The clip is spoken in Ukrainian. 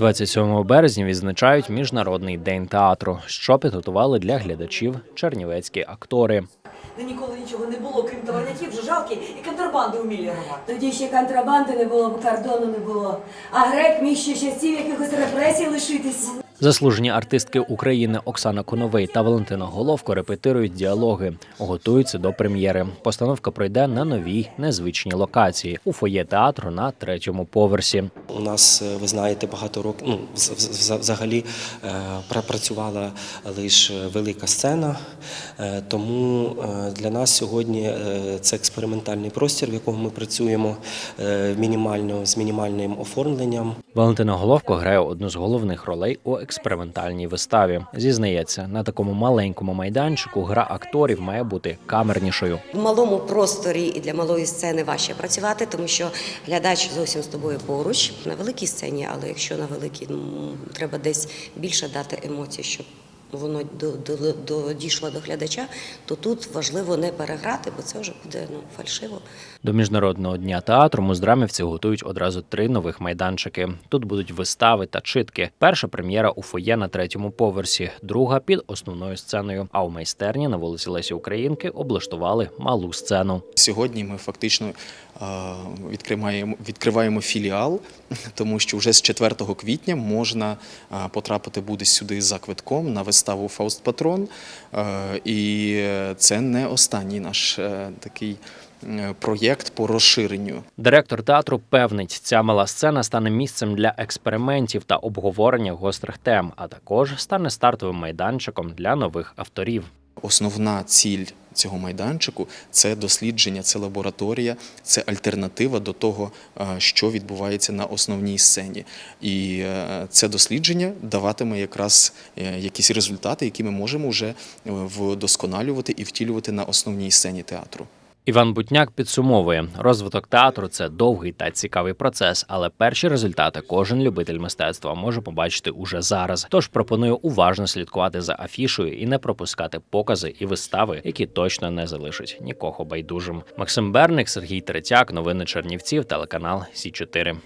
27 березня відзначають міжнародний день театру, що підготували для глядачів чернівецькі актори. Де ніколи нічого не було, крім товарняків, жужалки і контрабанди вмілі рвати. Тоді ще контрабанди не було, кордону не було. А грек міг ще часів якихось репресій лишитись. Заслужені артистки України Оксана Коновей та Валентина Головко репетирують діалоги, готуються до прем'єри. Постановка пройде на новій незвичній локації у фоє театру на третьому поверсі. У нас, е, ви знаєте, багато років ну, вз- вз- взагалі е, працювала лише велика сцена, е, тому для нас сьогодні це експериментальний простір, в якому ми працюємо мінімально з мінімальним оформленням. Валентина Головко грає одну з головних ролей у експериментальній виставі. Зізнається, на такому маленькому майданчику гра акторів має бути камернішою. В малому просторі і для малої сцени важче працювати, тому що глядач зовсім з тобою поруч на великій сцені, але якщо на великій, треба десь більше дати емоцій, щоб воно до, до, до, дійшло до глядача, то тут важливо не переграти, бо це вже буде ну, фальшиво. До міжнародного дня театру муздрамівці готують одразу три нових майданчики. Тут будуть вистави та читки. Перша прем'єра у фоє на третьому поверсі, друга під основною сценою. А у майстерні на вулиці Лесі Українки облаштували малу сцену. Сьогодні ми фактично е, відкриваємо, відкриваємо філіал, тому що вже з 4 квітня можна е, потрапити буде сюди за квитком на виставу Фауст Патрон. Е, І це не останній наш е, такий е, проєкт по розширенню. Директор театру певнить, ця мала сцена стане місцем для експериментів та обговорення гострих тем, а також стане стартовим майданчиком для нових авторів. Основна ціль цього майданчику це дослідження, це лабораторія, це альтернатива до того, е, що відбувається на основній сцені. І е, це дослідження даватиме якраз е, якісь результати, які ми можемо вже вдосконалювати і втілювати на основній сцені театру. Іван Бутняк підсумовує, розвиток театру це довгий та цікавий процес, але перші результати кожен любитель мистецтва може побачити уже зараз. Тож пропоную уважно слідкувати за афішою і не пропускати покази і вистави, які точно не залишать нікого байдужим. Максим Берник, Сергій Третяк, новини Чернівців, телеканал Сі 4